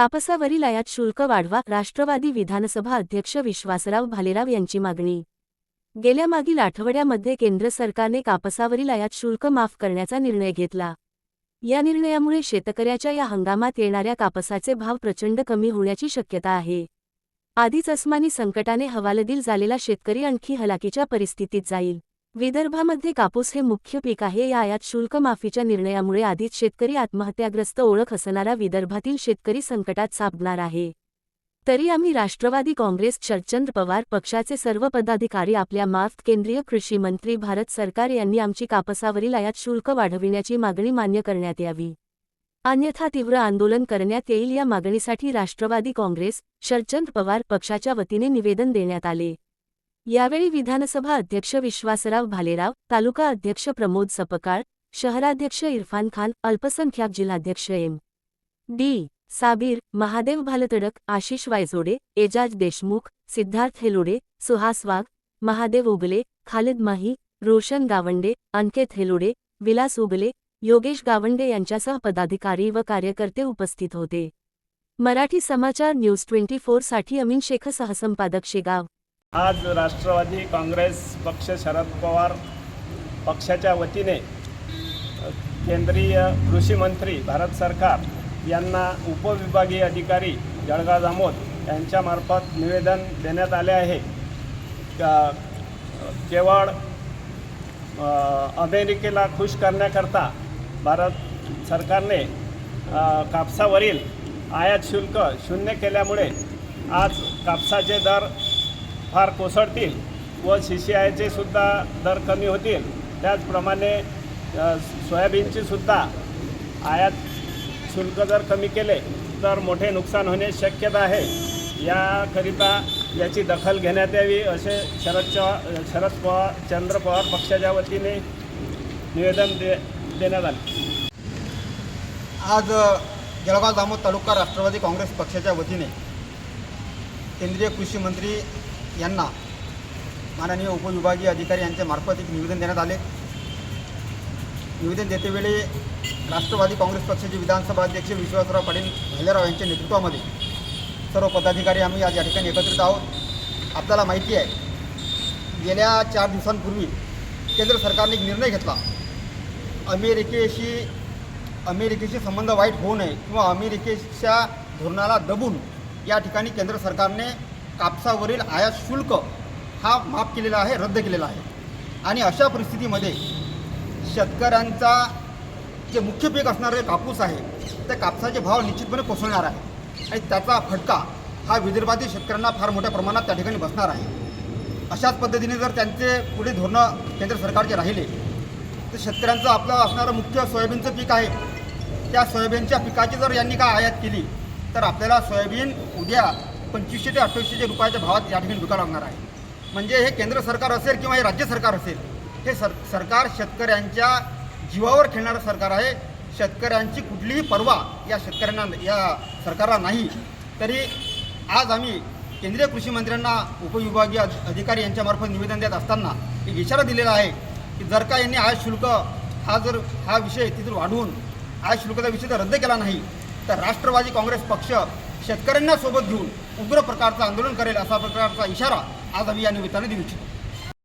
कापसावरील आयात शुल्क वाढवा राष्ट्रवादी विधानसभा अध्यक्ष विश्वासराव भालेराव यांची मागणी. गेल्या मागील आठवड्यामध्ये केंद्र सरकारने कापसावरील आयात शुल्क माफ करण्याचा निर्णय घेतला. या निर्णयामुळे शेतकऱ्याच्या या हंगामात येणाऱ्या कापसाचे भाव प्रचंड कमी होण्याची शक्यता आहे. आधीच अस्मानी संकटाने हवालदिल झालेला शेतकरी आणखी हलाकीच्या परिस्थितीत जाईल. विदर्भामध्ये कापूस हे मुख्य पीक आहे. या आयात शुल्क माफीच्या निर्णयामुळे आधीच शेतकरी आत्महत्याग्रस्त ओळख असणारा विदर्भातील शेतकरी संकटात सापडणार आहे. तरी आम्ही राष्ट्रवादी काँग्रेस शरदचंद्र पवार पक्षाचे सर्व पदाधिकारी आपल्या मार्फत केंद्रीय कृषी मंत्री भारत सरकार यांनी आमची कापसावरील आयात शुल्क वाढविण्याची मागणी मान्य करण्यात यावी. अन्यथा तीव्र आंदोलन करण्यात येईल या मागणीसाठी राष्ट्रवादी काँग्रेस शरदचंद्र पवार पक्षाच्या वतीने निवेदन देण्यात आले. यावेळी विधानसभा अध्यक्ष विश्वासराव भालेराव तालुका अध्यक्ष प्रमोद सपकाळ शहराध्यक्ष इरफान खान अल्पसंख्याक जिल्हाध्यक्ष एम. डी. साबीर महादेव भालतडक आशिष वायझोडे एजाज देशमुख सिद्धार्थ हेलोडे सुहास वाघ महादेव उगले खालिद माही रोशन गावंडे अंकेत हेलोडे विलास उगले योगेश गावंडे यांच्यासह पदाधिकारी व कार्यकर्ते उपस्थित होते. मराठी समाचार न्यूज ट्वेंटी फोरसाठी अमीन शेख सहसंपादक शेगाव. आज राष्ट्रवादी काँग्रेस पक्ष शरद पवार पक्षाच्या वतीने केंद्रीय कृषी मंत्री भारत सरकार यांना उपविभागीय अधिकारी जळगाव जामोद यांच्यामार्फत निवेदन देण्यात आले आहे. का- केवळ अमेरिकेला खुश करण्याकरता भारत सरकारने कापसावरील आयात शुल्क शून्य केल्यामुळे आज कापसाचे दर फार कोसळतील व सी सी आयचे सुद्धा दर कमी होतील. त्याचप्रमाणे सोयाबीनची सुद्धा आयात शुल्क जर कमी केले तर मोठे नुकसान होणे शक्यता आहे. याकरिता याची दखल घेण्यात यावी असे शरद चव्हाण शरद पवार चंद्र पवार पक्षाच्या वतीने निवेदन दे देण्यात आले. आज जळगाव दामोद तालुका राष्ट्रवादी काँग्रेस पक्षाच्या वतीने केंद्रीय कृषी मंत्री यांना माननीय उपविभागीय अधिकारी यांच्यामार्फत एक निवेदन देण्यात आले. निवेदन देतेवेळी राष्ट्रवादी काँग्रेस पक्षाचे विधानसभा अध्यक्ष विश्वासराव पाटील भालेराव यांच्या नेतृत्वामध्ये सर्व पदाधिकारी आम्ही आज या ठिकाणी एकत्रित आहोत. आपल्याला माहिती आहे गेल्या चार दिवसांपूर्वी केंद्र सरकारने एक निर्णय घेतला. अमेरिकेशी अमेरिकेशी संबंध वाईट होऊ नये किंवा अमेरिकेच्या धोरणाला दबून या ठिकाणी केंद्र सरकारने कापसावरील आयात शुल्क हा माफ केलेला आहे रद्द केलेला आहे. आणि अशा परिस्थितीमध्ये शेतकऱ्यांचा जे मुख्य पीक असणारे कापूस आहे त्या कापसाचे भाव निश्चितपणे कोसळणार आहे. आणि त्याचा फटका हा विदर्भातील शेतकऱ्यांना फार मोठ्या प्रमाणात त्या ठिकाणी बसणार आहे. अशाच पद्धतीने जर त्यांचे पुढे धोरणं केंद्र सरकारचे राहिले तर शेतकऱ्यांचं आपलं असणारं मुख्य सोयाबीनचं पीक आहे. त्या सोयाबीनच्या पिकाची जर यांनी काय आयात केली तर आपल्याला सोयाबीन उद्या पंचवीसशे ते अठ्ठावीसशे रुपयाच्या भावात या ठिकाणी विकावं लागणार आहे. म्हणजे हे केंद्र सरकार असेल किंवा हे राज्य सरकार असेल हे सर सरकार शेतकऱ्यांच्या जीवावर खेळणारं सरकार आहे. शेतकऱ्यांची कुठलीही पर्वा या शेतकऱ्यांना या सरकारला नाही. तरी आज आम्ही केंद्रीय कृषी मंत्र्यांना उपविभागीय अधिकारी यांच्यामार्फत निवेदन देत असताना एक इशारा दिलेला आहे की जर का यांनी आयात शुल्क हा जर हा विषय तिथून वाढवून आयात शुल्काचा विषय जर रद्द केला नाही तर राष्ट्रवादी काँग्रेस पक्ष शेतकऱ्यांना सोबत घेऊन उग्र प्रकारचं आंदोलन करेल असा प्रकारचा इशारा आज आम्ही या निमित्ताने देऊ इच्छितो.